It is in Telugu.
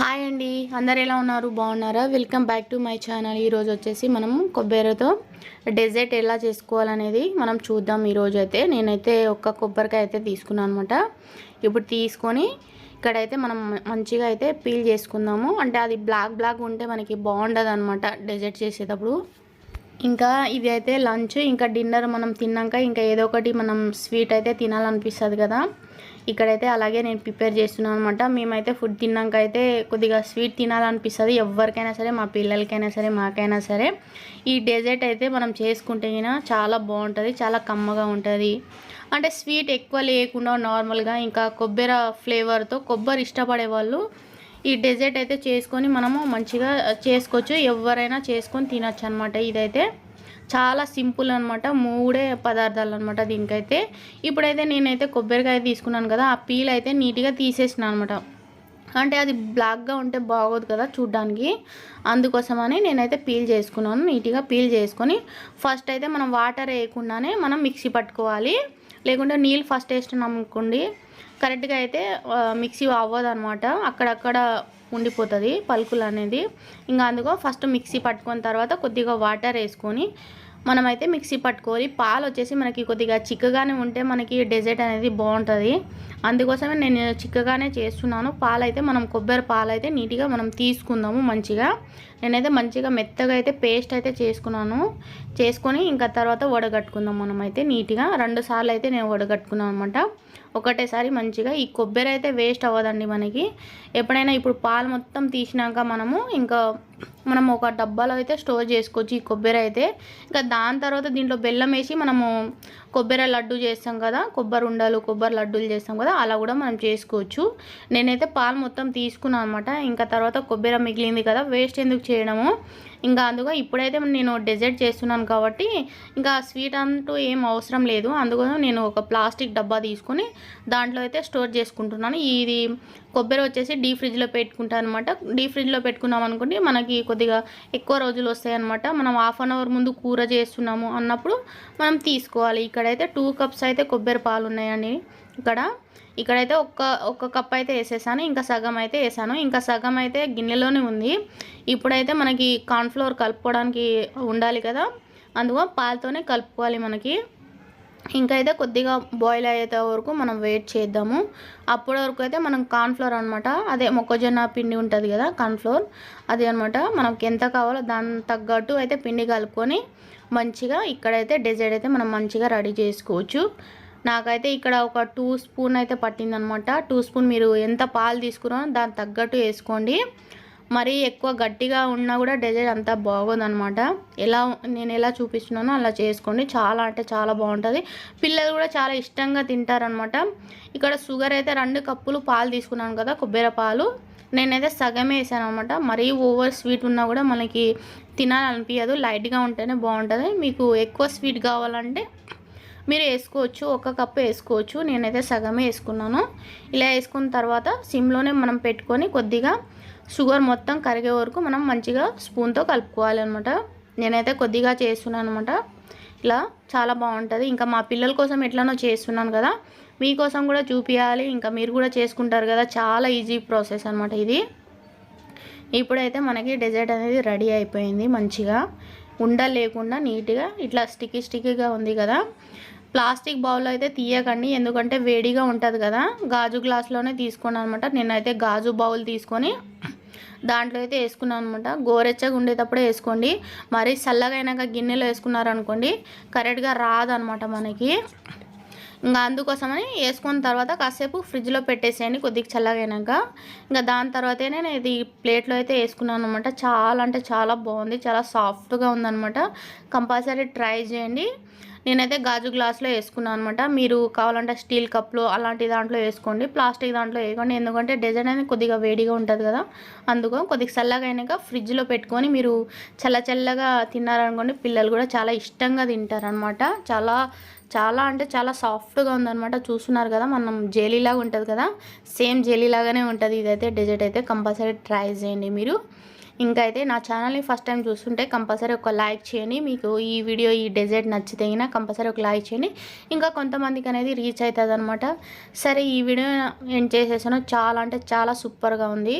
హాయ్ అండి. అందరు ఎలా ఉన్నారు? బాగున్నారా? Welcome back to my channel ఈరోజు వచ్చేసి మనం కొబ్బరితో డెజర్ట్ ఎలా చేసుకోవాలనేది మనం చూద్దాం ఈరోజు అయితే. నేనైతే ఒక్క కొబ్బరికాయ అయితే తీసుకున్నాను అనమాట ఇప్పుడు తీసుకొని ఇక్కడైతే మనం మంచిగా అయితే పీల్ చేసుకుందాము. అంటే అది బ్లాక్ బ్లాక్ ఉంటే మనకి బాగుండదు అనమాట డెజర్ట్ చేసేటప్పుడు. ఇంకా ఇది అయితే లంచ్ ఇంకా డిన్నర్ మనం తిన్నాక ఇంకా ఏదో ఒకటి మనం స్వీట్ అయితే తినాలనిపిస్తుంది కదా. ఇక్కడైతే అలాగే నేను ప్రిపేర్ చేస్తున్నాను అనమాట మేమైతే ఫుడ్ తిన్నాక అయితే కొద్దిగా స్వీట్ తినాలనిపిస్తుంది. ఎవరికైనా సరే మా పిల్లలకైనా సరే మాకైనా సరే. ఈ డెజర్ట్ అయితే మనం చేసుకుంటే చాలా బాగుంటుంది చాలా కమ్మగా ఉంటుంది. అంటే స్వీట్ ఎక్కువ లేకుండా నార్మల్గా ఇంకా కొబ్బరి ఫ్లేవర్తో కొబ్బరి ఇష్టపడే వాళ్ళు ఈ డెజర్ట్ అయితే చేసుకొని మనము మంచిగా చేసుకోవచ్చు. ఎవరైనా చేసుకొని తినచ్చు అనమాట ఇదైతే. చాలా సింపుల్ అనమాట మూడే పదార్థాలు అనమాట దీనికైతే. ఇప్పుడైతే నేనైతే కొబ్బరికాయ తీసుకున్నాను కదా ఆ పీల్ అయితే నీట్గా తీసేసిన అనమాట అంటే అది బ్లాక్గా ఉంటే బాగోదు కదా చూడ్డానికి. అందుకోసమని నేనైతే పీల్ చేసుకున్నాను నీట్గా పీల్ చేసుకొని. ఫస్ట్ అయితే మనం వాటర్ వేయకుండానే మనం మిక్సీ పట్టుకోవాలి. లేకుంటే నీళ్ళు ఫస్ట్ వేస్తున్నాం అనుకోండి కరెక్ట్గా అయితే మిక్సీ అవ్వదనమాట అక్కడక్కడ ఉండిపోతుంది పలుకులు అనేది ఇంకా అందుకో ఫస్ట్ మిక్సీ పట్టుకున్న తర్వాత కొద్దిగా వాటర్ వేసుకొని మనమైతే మిక్సీ పట్టుకోవాలి పాలు వచ్చేసి మనకి కొద్దిగా చిక్కగానే ఉంటే మనకి డెజర్ట్ అనేది బాగుంటుంది. అందుకోసమే నేను చిక్కగానే చేస్తున్నాను. పాలైతే మనం కొబ్బరి పాలు అయితే నీట్గా మనం తీసుకుందాము మంచిగా. నేనైతే మంచిగా మెత్తగా అయితే పేస్ట్ అయితే చేసుకున్నాను. చేసుకొని ఇంకా తర్వాత వడగట్టుకుందాం మనమైతే నీట్గా. రెండు సార్లు అయితే నేను వడగట్టుకున్నాను అనమాట ఒకటేసారి మంచిగా ఈ కొబ్బరి అయితే వేస్ట్ అవ్వదండి మనకి. ఎప్పుడైనా ఇప్పుడు పాలు మొత్తం తీసినాక మనము ఇంకా మనం ఒక డబ్బాలో అయితే స్టోర్ చేసుకోవచ్చు ఈ కొబ్బరి అయితే. ఇంకా దాని తర్వాత దీంట్లో బెల్లం వేసి మనము కొబ్బరి లడ్డు చేస్తాం కదా కొబ్బరి ఉండలు కొబ్బరి లడ్డూలు చేస్తాం కదా అలా కూడా మనం చేసుకోవచ్చు. నేనైతే పాలు మొత్తం తీసుకున్నాను అనమాట ఇంకా తర్వాత కొబ్బరి మిగిలింది కదా వేస్ట్ ఎందుకు చేయడము? ఇంకా అందుకో ఇప్పుడైతే నేను డెజర్ట్ చేస్తున్నాను కాబట్టి ఇంకా స్వీట్ అంటూ ఏం అవసరం లేదు. అందుకోసం నేను ఒక ప్లాస్టిక్ డబ్బా తీసుకొని దాంట్లో అయితే స్టోర్ చేసుకుంటున్నాను. ఇది కొబ్బరి వచ్చేసి డీ ఫ్రిడ్జ్లో పెట్టుకుంటాను అనమాట డీ ఫ్రిడ్జ్లో పెట్టుకున్నాం అనుకుంటే మనకి కొద్దిగా ఎక్కువ రోజులు వస్తాయి అనమాట మనం హాఫ్ అన్ అవర్ ముందు కూర చేస్తున్నాము అన్నప్పుడు మనం తీసుకోవాలి. ఇక్కడైతే టూ కప్స్ అయితే కొబ్బరి పాలు ఉన్నాయండి. ఇక్కడ. ఇక్కడైతే ఒక్క ఒక్క కప్ అయితే వేసేసాను ఇంకా సగం అయితే వేసాను. ఇంకా సగం అయితే గిన్నెలోనే ఉంది. ఇప్పుడైతే మనకి కార్న్ఫ్లోర్ కలుపుకోవడానికి ఉండాలి కదా. అందుకో పాలతోనే కలుపుకోవాలి మనకి. ఇంకా అయితే కొద్దిగా బాయిల్ అయ్యేంత వరకు మనం వెయిట్ చేద్దాము. అప్పటి వరకు అయితే మనం కార్న్ఫ్లోర్ అనమాట అదే మొక్కజొన్న పిండి ఉంటుంది కదా కార్న్ఫ్లోర్. అది అనమాట మనకి ఎంత కావాలో దాని తగ్గట్టు అయితే పిండి కలుపుకొని మంచిగా ఇక్కడైతే డెజర్ట్ అయితే మనం మంచిగా రెడీ చేసుకోవచ్చు. నాకైతే ఇక్కడ ఒక టూ స్పూన్ అయితే పట్టిందనమాట. టూ స్పూన్ మీరు ఎంత పాలు తీసుకున్నారో దాని తగ్గట్టు వేసుకోండి. మరీ ఎక్కువ గట్టిగా ఉన్నా కూడా డెజర్ట్ అంతా బాగోదనమాట. ఎలా నేను ఎలా చూపిస్తున్నానో అలా చేసుకోండి. చాలా అంటే చాలా బాగుంటుంది. పిల్లలు కూడా చాలా ఇష్టంగా తింటారనమాట. ఇక్కడ షుగర్ అయితే రెండు కప్పులు పాలు తీసుకున్నాను కదా కొబ్బరి పాలు. నేనైతే సగమే వేసాను అనమాట మరీ ఓవర్ స్వీట్ ఉన్నా కూడా మనకి తినాలనిపించదు లైట్గా ఉంటేనే బాగుంటుంది. మీకు ఎక్కువ స్వీట్ కావాలంటే మీరు వేసుకోవచ్చు ఒక కప్పు వేసుకోవచ్చు. నేనైతే సగమే వేసుకున్నాను. ఇలా వేసుకున్న తర్వాత సిమ్లోనే మనం పెట్టుకొని కొద్దిగా షుగర్ మొత్తం కరిగే వరకు మనం మంచిగా స్పూన్తో కలుపుకోవాలి అనమాట నేనైతే కొద్దిగా చేస్తున్నాను అనమాట ఇలా చాలా బాగుంటుంది. ఇంకా మా పిల్లల కోసం ఎట్లనో చేస్తున్నాను కదా మీకోసం కూడా చూపించాలి ఇంకా మీరు కూడా చేసుకుంటారు కదా చాలా ఈజీ ప్రాసెస్ అనమాట ఇది. ఇప్పుడైతే మనకి డెజర్ట్ అనేది రెడీ అయిపోయింది మంచిగా. ఉండ లేకుండా నీట్గా ఇట్లా స్టిక్కీ స్టిక్కీగా ఉంది కదా. ప్లాస్టిక్ బౌల్ అయితే తీయకండి ఎందుకంటే వేడిగా ఉంటుంది కదా. గాజు గ్లాస్లోనే తీసుకోండి అనమాట నేనైతే గాజు బౌల్ తీసుకొని దాంట్లో అయితే వేసుకున్నాను అనమాట గోరెచ్చగా ఉండేటప్పుడే వేసుకోండి. మరీ చల్లగా అయినాక గిన్నెలో వేసుకున్నారనుకోండి కరెక్ట్గా రాదనమాట మనకి. ఇంకా అందుకోసమని వేసుకున్న తర్వాత కాసేపు ఫ్రిడ్జ్లో పెట్టేసేయండి కొద్దిగా చల్లగా ఇంకా దాని తర్వాతే నేను ఇది ప్లేట్లో అయితే వేసుకున్నాను అనమాట చాలా అంటే చాలా బాగుంది చాలా సాఫ్ట్గా ఉందనమాట కంపల్సరీ ట్రై చేయండి. నేనైతే గాజు గ్లాస్లో వేసుకున్నాను అనమాట మీరు కావాలంటే స్టీల్ కప్లో అలాంటి దాంట్లో వేసుకోండి ప్లాస్టిక్ దాంట్లో వేయకండి. ఎందుకంటే డిజైన్ అనేది కొద్దిగా వేడిగా ఉంటుంది కదా. అందుకో కొద్దిగా చల్లగా అయినాక ఫ్రిడ్జ్లో పెట్టుకొని మీరు చల్ల చల్లగా తిన్నారనుకోండి పిల్లలు కూడా చాలా ఇష్టంగా తింటారనమాట చాలా చాలా అంటే చాలా సాఫ్ట్గా ఉందనమాట చూస్తున్నారు కదా మనం జెలీలాగా ఉంటుంది కదా సేమ్ జెలీలాగానే ఉంటుంది. ఇదైతే డెజర్ట్ అయితే కంపల్సరీ ట్రై చేయండి మీరు. ఇంకా అయితే నా ఛానల్ని ఫస్ట్ టైం చూస్తుంటే కంపల్సరీ ఒక లైక్ చేయండి. మీకు ఈ వీడియో ఈ డెజర్ట్ నచ్చితే అయినా కంపల్సరీ ఒక లైక్ చేయండి. ఇంకా కొంతమందికి అనేది రీచ్ అవుతుంది అనమాట సరే ఈ వీడియో ఏం చేసేసానో. చాలా అంటే చాలా సూపర్గా ఉంది.